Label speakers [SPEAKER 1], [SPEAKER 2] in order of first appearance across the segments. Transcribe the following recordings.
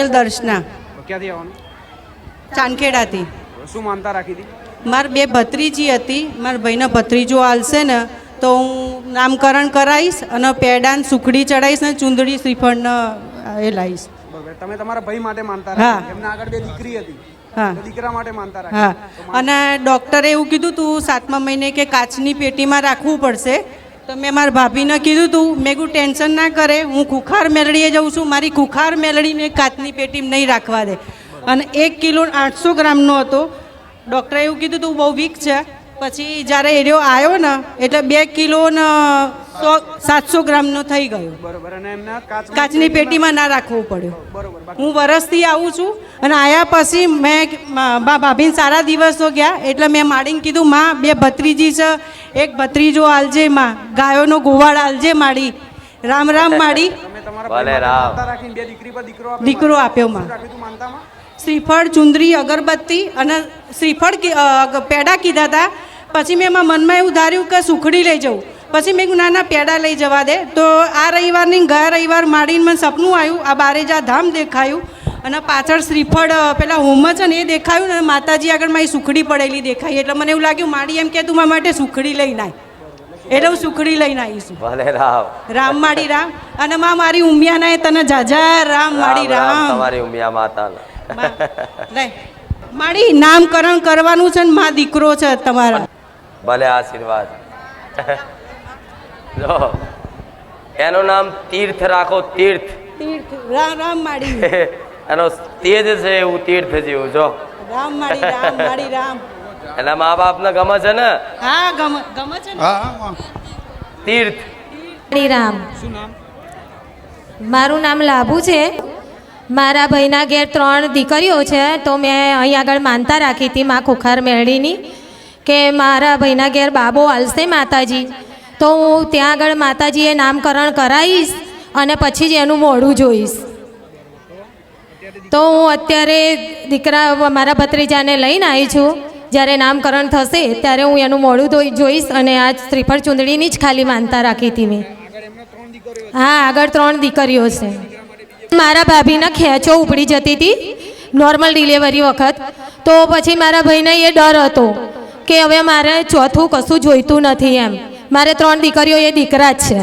[SPEAKER 1] પટેલ દર્શના.
[SPEAKER 2] ક્યાંથી આવવાનું?
[SPEAKER 1] ચાંદખેડાથી.
[SPEAKER 2] શું માનતા રાખી હતી?
[SPEAKER 1] માર બે ભત્રીજી હતી મારા ભાઈનો ભત્રીજો હાલશે ને તો હું નામકરણ કરાવીશ અને પેડાન સુખડી ચડાવીશ ને ચૂંદડી શ્રીફળ એ લાવીશ.
[SPEAKER 2] તમે તમારા ભાઈ માટે માનતા
[SPEAKER 1] હા.
[SPEAKER 2] એમના આગળ બે દીકરી હતી.
[SPEAKER 1] હા.
[SPEAKER 2] દીકરા માટે માનતા
[SPEAKER 1] હા. અને ડૉક્ટરે એવું કીધું તું સાતમા મહિને કે કાચની પેટીમાં રાખવું પડશે. તો મેં મારા ભાભીને કીધું તું, મેં કહું ટેન્શન ના કરે, હું કુખાર મેલડીએ જાઉં છું, મારી કુખાર મેલડીને કાચની પેટીમાં નહીં રાખવા દે. અને એક કિલો આઠસો ગ્રામનો હતો. ડૉક્ટરે એવું કીધું તું, બહુ વીક છે. પછી જ્યારે એરિયો આવ્યો ને, એટલે બે કિલો ને સો સાતસો ગ્રામનો થઈ ગયો.
[SPEAKER 2] બરોબર અને એમના
[SPEAKER 1] કાચની પેટીમાં ના રાખવું પડ્યું.
[SPEAKER 2] બરોબર
[SPEAKER 1] હું વરસથી આવું છું અને આયા પછી મેં ભાભીને સારા દિવસો ગયા. એટલે મેં માડીને કીધું માં બે ભત્રીજી છે. એક ભત્રીજો આલજે માં. ગાયોનો ગોવાળ આલજે માડી. રામ રામ માડી.
[SPEAKER 2] દીકરી પર દીકરો આપ્યો
[SPEAKER 1] માં. શ્રીફળ ચુંદરી અગરબત્તી અને શ્રીફળ પેડા કીધા હતા પછી મેં એમાં મનમાં એવું ધાર્યું કે સુખડી લઈ જવું. પછી મેં કીધું ના ના પેડા લઈ જવા દે. તો આ રવિવારની ગયા રવિવાર માડીને મને સપનું આવ્યું આ બારેજા ધામ દેખાયું અને પાછળ શ્રીફળ પેલા હોમ છે ને એ દેખાયું ને માતાજી આગળ મારી સુખડી પડેલી દેખાઈ. એટલે મને એવું લાગ્યું માડી એમ કે તું મારા માટે સુખડી લઈને આય. એટલે હું સુખડી લઈને આવીશું
[SPEAKER 3] ભલે રામ.
[SPEAKER 1] રામ માડી રામ. અને માં મારી ઉમિયાના એ તને જાજા રામ માડી
[SPEAKER 3] રામ તમારી ઉમિયા માતાના.
[SPEAKER 1] માડી નામકરણ કરવાનું છે ને માં દીકરો છે તમારા.
[SPEAKER 3] ભલે આશીર્વાદ. જો એનું નામ તીર્થ રાખો તીર્થ.
[SPEAKER 1] તીર્થ રામ રામ માડી
[SPEAKER 3] એનો તેજ છે એવું તીર્થ જેવું જો.
[SPEAKER 1] રામ માડી રામ. માડી રામ
[SPEAKER 3] એના મા બાપને ગમે છે ને?
[SPEAKER 1] હા ગમે ગમે છે ને?
[SPEAKER 3] તીર્થ.
[SPEAKER 4] રામ.
[SPEAKER 2] શું નામ?
[SPEAKER 4] મારું નામ લાભુ છે. મારા ભાઈના ઘેર ત્રણ દીકરીઓ છે તો મેં અહીં આગળ માનતા રાખી હતી મા ખુખાર મેળીની કે મારા ભાઈના ઘેર બાબો હાલશે માતાજી. તો હું ત્યાં આગળ માતાજીએ નામકરણ કરાવીશ અને પછી જ એનું મોઢું જોઈશ. તો હું અત્યારે દીકરા મારા ભત્રીજાને લઈને આવી છું. જ્યારે નામકરણ થશે ત્યારે હું એનું મોઢું જોઈશ અને આ શ્રીફળ ચૂંદડીની જ ખાલી માનતા રાખી હતી મેં. હા, આગળ ત્રણ દીકરીઓ છે. મારા ભાભીના ખેંચો ઉપડી જતી હતી નોર્મલ ડિલિવરી વખત. તો પછી મારા ભાઈને એ ડર હતો કે હવે મારે ચોથું કશું જોઈતું નથી એમ. મારે ત્રણ દીકરીઓ એ દીકરા જ છે.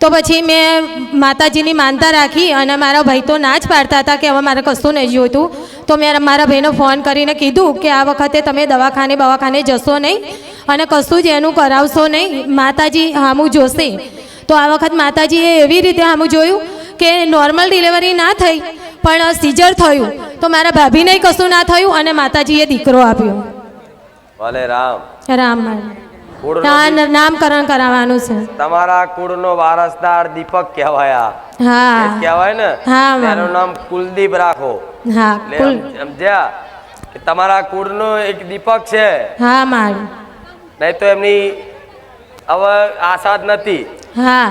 [SPEAKER 4] તો પછી મેં માતાજીની માનતા રાખી અને મારા ભાઈ તો ના જ પાડતા હતા કે હવે મારે કશું નહીં જોઈતું. તો મેં મારા ભાઈને ફોન કરીને કીધું કે આ વખતે તમે દવાખાને દવાખાને જશો નહીં અને કશું જ એનું કરાવશો નહીં. માતાજી હામું જોશે. તો આ વખત માતાજીએ એવી રીતે આમ જોયું કે નોર્મલ ડિલિવરી ના થઈ પણ સીઝર થયું. તો મારા ભાભીને કશું ના થયું અને માતાજીએ દીકરો આપ્યો.
[SPEAKER 3] ભલે રામ
[SPEAKER 4] રામ. ના નામકરણ કરાવવાનું છે.
[SPEAKER 3] તમારા કુળનો વારસદાર દીપક કહેવાયા.
[SPEAKER 4] હા.
[SPEAKER 3] કહેવાય ને?
[SPEAKER 4] હા,
[SPEAKER 3] એનું નામ કુલદીપ રાખો.
[SPEAKER 4] હા
[SPEAKER 3] સમજ્યા કે તમારા કુળનો એક દીપક છે.
[SPEAKER 4] હા મારું.
[SPEAKER 3] નહીં તો એમની હવે આશા જ નથી.
[SPEAKER 4] હા.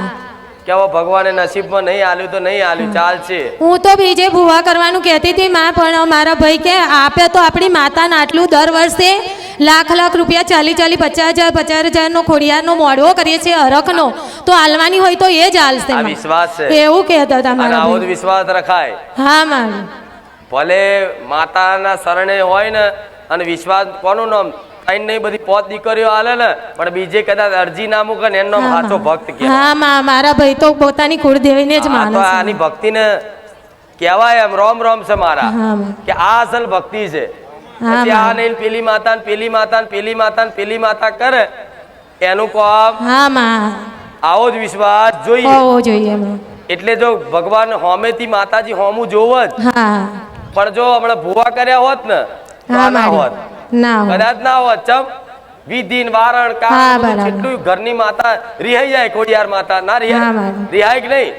[SPEAKER 3] કે હવે ભગવાને નસીબમાં નહીં આલ્યું તો નહીં આલ્યું ચાલશે.
[SPEAKER 4] હું તો બીજે ભૂવા કરવાનું કહેતી હતી માં પણ મારા ભાઈ કે આપે તો આપણી માતાને આટલું દર વર્ષે લાખ લાખ રૂપિયા ચાલી ચાલી પચાસ હજાર પચાસ હજારનો ખોડિયારનો મોડવો કરીએ છીએ હરખનો તો હાલવાની હોય તો એ જ હાલશે
[SPEAKER 3] વિશ્વાસ છે.
[SPEAKER 4] એવું કહેતા હતા મારા
[SPEAKER 3] આવો વિશ્વાસ રખાય.
[SPEAKER 4] હા મારું
[SPEAKER 3] ભલે માતાના શરણે હોય ને અને વિશ્વાસ કોનું નામ? ત્રણ નહીં બધી પોત દીકરીઓ હાલે ને પણ બીજે કદાચ અરજી ના મૂકે ને એનો સાચો ભક્ત
[SPEAKER 4] હા માં મારા ભાઈ તો પોતાની કુળદેવીને જ માને છે.
[SPEAKER 3] આની ભક્તિને કહેવાય એમ રોમ રોમ છે મારા કે આ અસલ ભક્તિ છે. પછી આ નહીં પેલી માતા ને પેલી માતા ને પેલી માતા ને પેલી માતા કરે એનું કોમ
[SPEAKER 4] હા માં.
[SPEAKER 3] આવો જ વિશ્વાસ જોઈએ.
[SPEAKER 4] હોવો જોઈએ
[SPEAKER 3] એટલે જો ભગવાન હોમેથી માતાજી હોમું જોવ જ પણ જો હમણાં ભૂવા કર્યા હોત ને ના હોત
[SPEAKER 4] ના
[SPEAKER 3] કદાચ ના હોત ચમ. વિધિન વારણ
[SPEAKER 4] કામ
[SPEAKER 3] કારણ જેટલું ઘરની માતા રિહાઈ જાય ખોડિયાર માતા. ના રિહાય? રિહાય કે નહીં?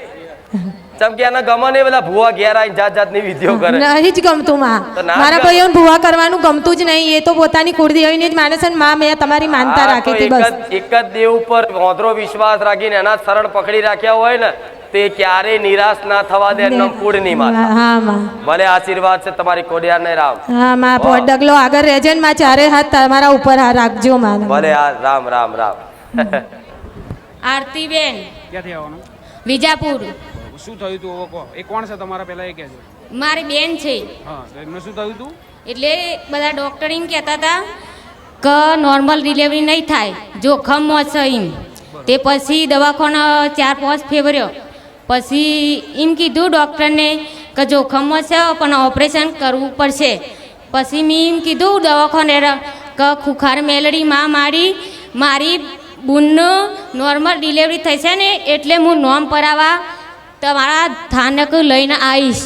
[SPEAKER 3] ચમ કે એના ગમે ને બધા ભૂવા ઘેર આવીને જાત જાતની વિધિઓ કરે.
[SPEAKER 4] નહીં જ ગમતું માં. મારા. ભાઈઓને ભૂવા કરવાનું ગમતું જ નહીં. એ તો પોતાની કુળદેવીને જ માને છે ને માં મેં તમારી માનતા રાખી હતી
[SPEAKER 3] એક
[SPEAKER 4] બસ.
[SPEAKER 3] જ એક જ દેવ ઉપર હોંધરો વિશ્વાસ રાખીને એના શરણ પકડી રાખ્યા હોય ને તે ક્યારે નિરાશ ના થવા દે એમનો કુળની માતા.
[SPEAKER 4] હા માં.
[SPEAKER 3] ભલે આશીર્વાદ છે તમારી કોડિયાર ને રામ.
[SPEAKER 4] હા માં પોટ ડગલો આગળ રહેજે ને માં ચારે હાથ તમારા ઉપર હા રાખજો માં.
[SPEAKER 3] ભલે આ રામ રામ રામ.
[SPEAKER 5] આરતીબેન
[SPEAKER 2] ક્યાંથી આવવાનું?
[SPEAKER 5] વિજાપુર.
[SPEAKER 2] શું થયું તું એ કોણ છે તમારા પહેલા એ કહેજો.
[SPEAKER 5] મારી બેન છે.
[SPEAKER 2] હા એમને શું થયું તું?
[SPEAKER 5] એટલે બધા ડૉક્ટર એમ કહેતા હતા કે નોર્મલ ડિલિવરી નહીં થાય જોખમ છે એમ. તે પછી દવાખાના ચાર પાંચ ફેવર્યો. પછી એમ કીધું ડૉક્ટરને કે જોખમમાં છે, પણ ઓપરેશન કરવું પડશે. પછી મેં એમ કીધું દવાખાને કે ખુખાર મેલડી માં મારી મારી બુનનું નોર્મલ ડિલિવરી થઈ છે ને, એટલે હું નોમ પરાવા તમારા સ્થાનક લઈને આવીશ.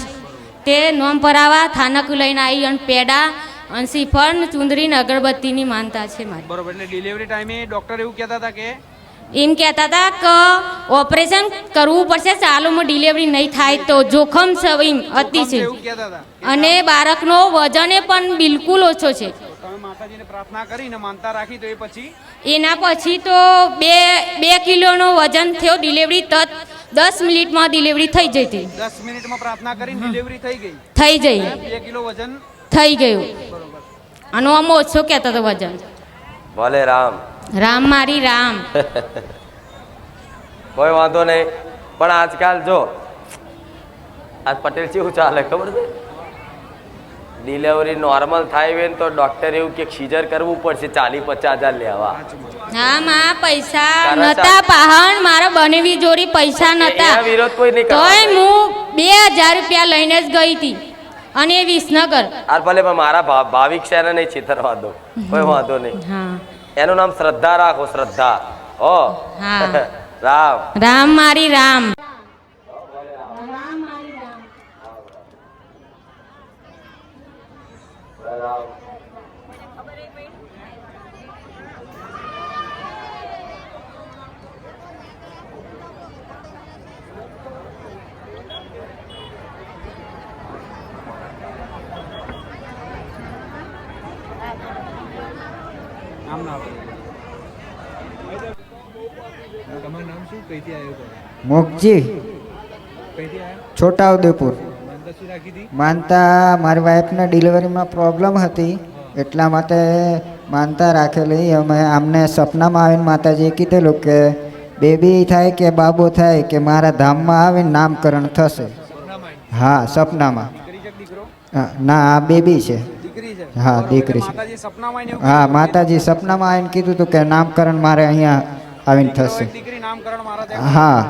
[SPEAKER 5] તે નોમ પરાવા થાનક લઈને આવી અને પેડા અને શ્રીફળ ચુંદરી અગરબત્તીની માનતા છે મારી.
[SPEAKER 2] બરોબર, એટલે ડિલિવરી ટાઈમે ડોક્ટર એવું કહેતા હતા કે
[SPEAKER 5] એમ કહેતા હતા કે ઓપરેશન કરવું પડશે ચાલુમાં ડિલિવરી નહીં થાય તો જોખમ છે એમ અતિ છે. અને બાળકનો વજન પણ બિલકુલ ઓછો છે.
[SPEAKER 2] તો તમે માતાજીને પ્રાર્થના કરીને માનતા રાખી તો એ પછી?
[SPEAKER 5] એના પછી તો બે બે કિલોનો વજન થયો ડિલિવરી તત દસ મિનિટમાં ડિલિવરી થઈ જઈ હતી.
[SPEAKER 2] દસ મિનિટમાં પ્રાર્થના કરીને ડિલિવરી થઈ ગઈ.
[SPEAKER 5] થઈ જઈ.
[SPEAKER 2] બે કિલો વજન?
[SPEAKER 5] થઈ ગયું. અને આમ ઓછો કહેતો હતો વજન.
[SPEAKER 3] ભલે રામ.
[SPEAKER 5] રામ મારી રામ.
[SPEAKER 3] કોઈ વાંધો નહીં. પણ આજકાલ જો આજ પટેલ શું ચાલે ખબર છે? ડિલિવરી નોર્મલ થાય હોય ને તો ડોક્ટર એવું કે સીઝર કરવું પડશે ચાલી પચાસ હજાર લેવા.
[SPEAKER 5] હા મા પૈસા નતા પાહણ મારા બનેવી જોડી પૈસા નતા.
[SPEAKER 3] વિરોધ કોઈ નહીં
[SPEAKER 5] તોય હું બે હજાર રૂપિયા લઈને જ ગઈ હતી. અને એ વિસનગર.
[SPEAKER 3] આ ભલે પણ મારા ભાવિક એને નહીં છેતરવા દો. કોઈ વાંધો નહીં.
[SPEAKER 5] હા.
[SPEAKER 3] એનું નામ શ્રદ્ધા રાખો શ્રદ્ધા. ઓ
[SPEAKER 5] હા.
[SPEAKER 3] રામ.
[SPEAKER 5] રામ મારી રામ.
[SPEAKER 2] નામ ના આપો. તમારું નામ શું? કઈથી આવ્યો હતો
[SPEAKER 6] મુખજી
[SPEAKER 2] કઈથી આવ્યા?
[SPEAKER 6] છોટાઉદેપુર.
[SPEAKER 2] માનતા
[SPEAKER 6] મારી વાઈફને ડિલિવરીમાં પ્રોબ્લેમ હતી એટલા માટે માનતા રાખેલી. અમે આમને સપનામાં આવીને માતાજીએ કીધેલું કે બેબી થાય કે બાબો થાય કે મારા ધામમાં આવીને નામકરણ થશે. હા સપનામાં. ના આ બેબી છે. હા દીકરી. છે હા માતાજી સપનામાં આવીને કીધું હતું કે નામકરણ મારે અહીંયા આવીને થશે.
[SPEAKER 2] ત્યાં
[SPEAKER 6] હા.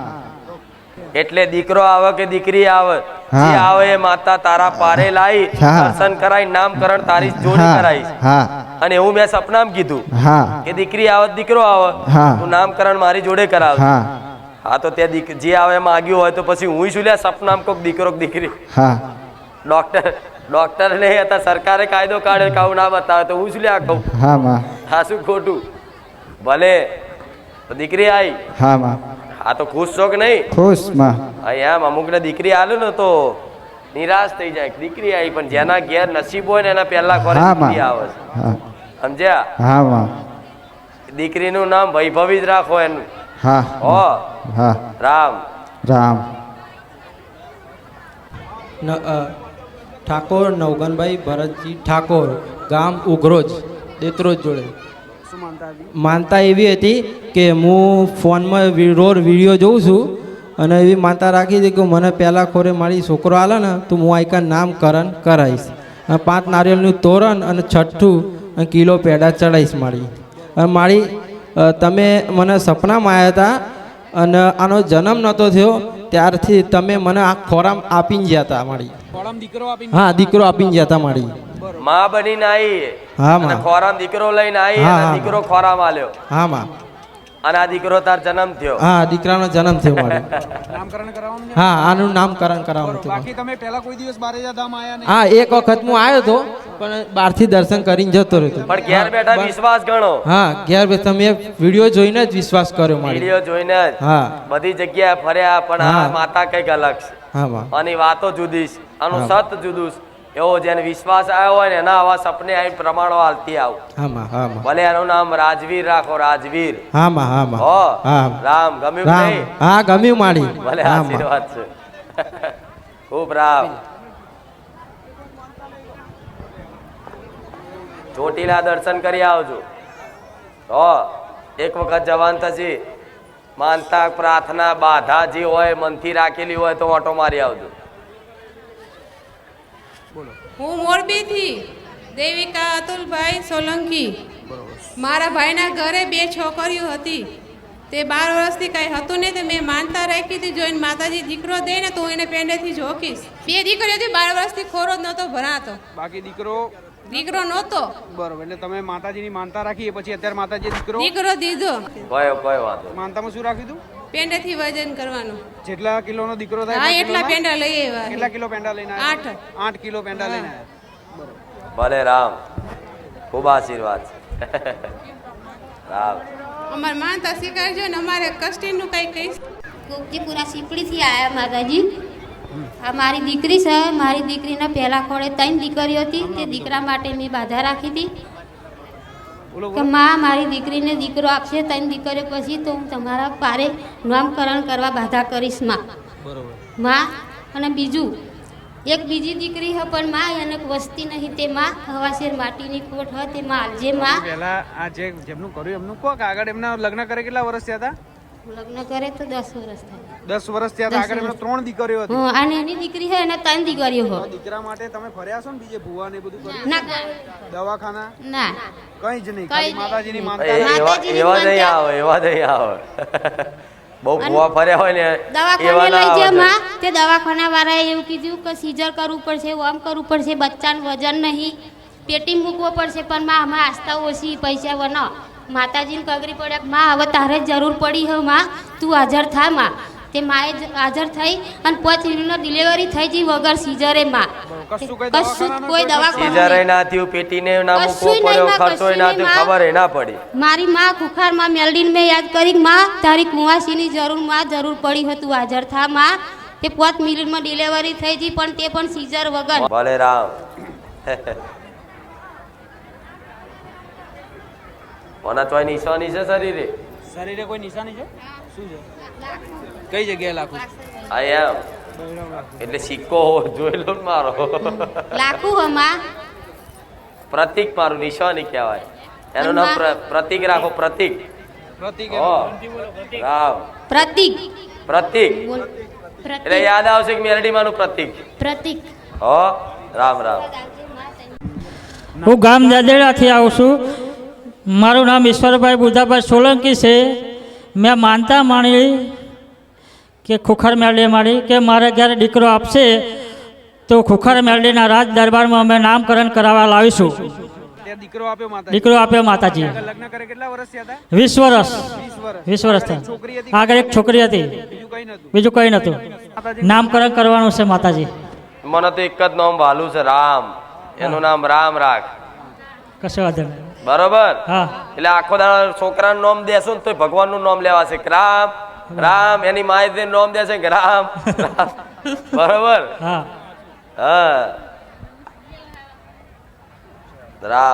[SPEAKER 3] એટલે દીકરો આવે કે દીકરી આવે?
[SPEAKER 6] હા.
[SPEAKER 3] જે આવે એ માતા તારા પારે લાવી દર્શન કરાઈ નામકરણ તારી જોડી કરાઈ
[SPEAKER 6] હા.
[SPEAKER 3] અને એવું મેં સપનામાં કીધું
[SPEAKER 6] હા.
[SPEAKER 3] કે દીકરી આવે દીકરો આવે
[SPEAKER 6] હા.
[SPEAKER 3] તું નામકરણ મારી જોડે કરાવ.
[SPEAKER 6] હા.
[SPEAKER 3] હા તો તે દીક- જે આવે માગ્યું હોય તો પછી હું શું લે સપનામ કોક દીકરો દીકરી?
[SPEAKER 6] હા.
[SPEAKER 3] ડોક્ટર ડોક્ટર ને હતા સરકારે કાયદો કાઢે કે આવું ના બતાવે તો હું શું લ્યા કહું?
[SPEAKER 6] હા માં.
[SPEAKER 3] હા શું ખોટું? ભલે. તો દીકરી આવી
[SPEAKER 6] હા માં.
[SPEAKER 3] હા તો ખુશ છો કે નહીં? ખુશમાં. એમ. અમુકને દીકરી આલે ને તો નિરાશ થઈ જાય દીકરી આવી પણ જેના ઘેર નસીબ હોય ને એના પહેલા ઘરે દીકરી આવે છે. સમજ્યા?
[SPEAKER 6] હા માં.
[SPEAKER 3] દીકરીનું નામ વૈભવી જ રાખો એનું.
[SPEAKER 6] હા.
[SPEAKER 3] ઓ
[SPEAKER 6] હા.
[SPEAKER 3] રામ.
[SPEAKER 6] રામ.
[SPEAKER 7] ન અ, ઠાકોર નવગનભાઈ ભરતજી ઠાકોર ગામ ઉઘરોજ દેત્રોજ જોડે.
[SPEAKER 2] માનતા
[SPEAKER 7] એવી હતી કે હું ફોનમાં રોર રોજ વીડિયો જોઉં છું અને એવી માનતા રાખી હતી કે મને પહેલાં ખોરે મારી છોકરો આલે ને તો હું આઈકા નામકરણ કરાવીશ અને પાંચ નારિયેળનું તોરણ અને છઠ્ઠું અને કિલો પેડા ચડાવીશ મારી. અને મારી તમે મને સપનામાં આવ્યા હતા અને આનો જન્મ નહોતો થયો ત્યારથી તમે મને આ ખોરામ આપીને ગયા હતા મારી.
[SPEAKER 2] ખોળામાં દીકરો આપીને
[SPEAKER 7] હા દીકરો આપીને ગયા હતા મારી.
[SPEAKER 3] માં બનીને આવી
[SPEAKER 7] હા, માં.
[SPEAKER 3] ખોરામ દીકરો લઈને આવી
[SPEAKER 7] હા,
[SPEAKER 3] દીકરો ખોરામ આલ્યો.
[SPEAKER 7] હા માં.
[SPEAKER 3] અને આ દીકરો તાર જન્મ થયો.
[SPEAKER 7] હા દીકરાનો જન્મ થયો મારો.
[SPEAKER 2] નામકરણ કરાવવાનું
[SPEAKER 7] હા આનું નામકરણ કરાવવાનું હતું
[SPEAKER 2] બાકી તમે પહેલા કોઈ દિવસ બારેજા ધામ આયા નહીં.
[SPEAKER 7] હા એક વખત હું આવ્યો હતો પણ બહારથી દર્શન કરીને જતો રહ્યો
[SPEAKER 3] પણ ઘેર બેઠા વિશ્વાસ ગણો.
[SPEAKER 7] હા ઘેર બે તમે વીડિયો જોઈને જ વિશ્વાસ કર્યો મારો.
[SPEAKER 3] વીડિયો જોઈને જ.
[SPEAKER 7] હા.
[SPEAKER 3] બધી જગ્યાએ ફર્યા પણ આ
[SPEAKER 7] હા.
[SPEAKER 3] માતા કંઈક અલગ છે.
[SPEAKER 7] હા
[SPEAKER 3] અને વાતો જુદી છે. આનું. સત જુદું છે. એવો જેને વિશ્વાસ આવ્યો હોય ને એના આવા સપને આવીને પ્રમાણો હાલતી આવું. ભલે એનું નામ રાજવીર રાખો રાજવીર.
[SPEAKER 7] હો
[SPEAKER 3] રામ ગમ્યું નહીં?
[SPEAKER 7] હા ગમ્યું મારી
[SPEAKER 3] ભલે આશીર્વાદ છે. ખૂબ રામ. ચોટીલા દર્શન કરી આવજો. હો એક વખત જવાન થશે. માનતા પ્રાર્થના બાધા જે હોય મનથી રાખેલી હોય તો ઓટો મારી આવજો.
[SPEAKER 8] હું મોરબીથી દેવિકા અતુલભાઈ સોલંકી. મારા ભાઈના ઘરે બે છોકરીઓ હતી. તે બાર વર્ષથી કાંઈ હતું નહીં તો મેં માનતા રાખી હતી જોઈને માતાજી દીકરો દે ને તો હું એને પેંડેથી જોખીશ બે દીકરીઓ હતી બાર વર્ષથી ખોરો જ નહોતો ભરાતો.
[SPEAKER 2] બાકી દીકરો?
[SPEAKER 8] દીકરો નહોતો.
[SPEAKER 2] બરોબર એટલે તમે માતાજીની માનતા રાખી પછી અત્યારે માતાજી દીકરો?
[SPEAKER 8] દીકરો દીધો.
[SPEAKER 3] ભાઈ ભાઈ વાત
[SPEAKER 2] માનતામાં શું રાખ્યું હતું?
[SPEAKER 8] પેંડેથી વજન કરવાનું.
[SPEAKER 2] જેટલા કિલોનો દીકરો થાય
[SPEAKER 8] હા
[SPEAKER 2] એટલા?
[SPEAKER 8] પેંડા લઈ આવ્યા.
[SPEAKER 2] કેટલા કિલો પેંડા લઈને આવ્યા?
[SPEAKER 8] આઠ.
[SPEAKER 2] આઠ કિલો પેંડા લઈને આવ્યા.
[SPEAKER 3] ભલે રામ. ખૂબ આશીર્વાદ. છે રામ.
[SPEAKER 8] અમાર માનતા સ્વીકારજો ને અમારે કસ્ટીનું કંઈ કહીશ.
[SPEAKER 9] ગોપજીપુરા સીપડીથી આવ્યા માતાજી. આ મારી દીકરી છે મારી દીકરીને પહેલા ખોળે ત્રણ દીકરીઓ હતી તે દીકરા માટે મેં બાધા રાખી હતી. કે માં મારી દીકરીને દીકરો આપશે ત્રણ દીકરીઓ પછી તો હું તમારા પારે નામકરણ કરવા બાધા કરીશમાં. માં અને બીજું એક બીજી દીકરી હ પણ માં એને વસ્તી નહીં તે માં હવાશેર માટીની કોટ હ તે માં. જે માં
[SPEAKER 2] પહેલા આ જે જેમનું કર્યું એમનું કોક? આગળ એમના લગ્ન કરે કેટલા વર્ષ થયા હતા?
[SPEAKER 9] લગ્ન કરે તો દસ વર્ષ થાય.
[SPEAKER 2] દસ વર્ષ થયા આગળ એમને ત્રણ દીકરીઓ હતી.
[SPEAKER 9] હા અને એની દીકરી છે અને ત્રણ દીકરીઓ હોય
[SPEAKER 2] દીકરા માટે તમે ફર્યા છો ને બીજે ભુવા ને બધું કર્યું?
[SPEAKER 9] ના.
[SPEAKER 2] દવાખાના?
[SPEAKER 9] ના.
[SPEAKER 2] કઈ જ નહીં. ખાલી માતાજીની માનતા.
[SPEAKER 3] એવા નહીં આવે એવા નહીં આવે. બહુ ભૂવા ફર્યા હોય ને
[SPEAKER 9] દવાખાને લઈ જાય માં તે દવાખાના વાળાએ એવું કીધું કે સીઝર કરવું પડશે આમ કરવું પડશે બચ્ચાનું વજન નહીં. પેટી મૂકવો પડશે પણ માં આમાં આસ્થા ઓછી પૈસા વના. માતાજીને કગરી પડે કે માં હવે તારે જ જરૂર પડી હે માં. તું હાજર થા માં. તે માએ જ હાજર થઈ અને પાંચ મિનિટનો ડિલિવરી થઈ ગઈ વગર સીઝરે માં.
[SPEAKER 2] કશું કઈ
[SPEAKER 9] કોઈ
[SPEAKER 3] સીઝરે ના થયું પેટીને ના મૂકવો પડ્યો
[SPEAKER 9] નહીં માં,
[SPEAKER 3] ખર્ચોય ના
[SPEAKER 9] કશુંય
[SPEAKER 3] થયું
[SPEAKER 9] નહીં
[SPEAKER 3] ખબર ના પડી.
[SPEAKER 9] મારી માં કુખારમાં મેલડીને મેં યાદ કરી માં તારી કુવાસીની જરૂરમાં જરૂર પડી હતું હાજર થા માં. તે પાંચ મિનિટમાં ડિલિવરી થઈ ગઈ પણ તે પણ સીઝર વગર.
[SPEAKER 3] ભલે રામ કોના ચોય નિશાની છે શરીરે?
[SPEAKER 2] શરીરે કોઈ નિશાની છે? શું છે? કઈ જગ્યાએ લાખું
[SPEAKER 3] આયા એટલે સિક્કો જોઈ લો મારો.
[SPEAKER 9] લાખું હમા
[SPEAKER 3] પ્રતિક મારું નિશાની કહેવાય. એનું નામ પ્રતિક રાખો પ્રતિક.
[SPEAKER 2] પ્રતિક
[SPEAKER 3] હો. રામ.
[SPEAKER 9] પ્રતિક.
[SPEAKER 3] પ્રતિક. એટલે યાદ આવશે કે મેરડીમાંનું પ્રતિક.
[SPEAKER 9] પ્રતિક.
[SPEAKER 3] હો. રામ રામ.
[SPEAKER 10] હું ગામ જાદેડાથી આવું છું. મારું નામ ઈશ્વરભાઈ બુધાભાઈ સોલંકી છે. મેં માનતા માણી કે ખુખર મેળડી મારી કે મારે જ્યારે દીકરો આપશે તો ખુખર મેળડીના રાજ દરબારમાં અમે નામકરણ કરાવવા લાવીશું.
[SPEAKER 2] દીકરો આપ્યો માતા
[SPEAKER 10] દીકરો આપ્યો માતાજી.
[SPEAKER 2] લગ્ન કરે કેટલા વર્ષ થયા હતા?
[SPEAKER 10] વીસ વર્ષ.
[SPEAKER 2] વીસ વર્ષ.
[SPEAKER 10] થયા. આગળ એક છોકરી હતી.
[SPEAKER 2] બીજું કઈ નતું.
[SPEAKER 10] નામકરણ કરવાનું છે માતાજી.
[SPEAKER 3] મને તો એક જ નામ વાલું છે રામ. એનું નામ રામ રાખ.
[SPEAKER 10] કશો વાંધો નહીં.
[SPEAKER 3] બરોબર? એટલે આખો દાડો છોકરાનું નામ દેશો ને તો ભગવાનનું નામ લેવાશે છે. રામ રામ એની માહિતી નામ દેશે કે રામ રામ. બરોબર?
[SPEAKER 10] હા.
[SPEAKER 3] હા. રામ.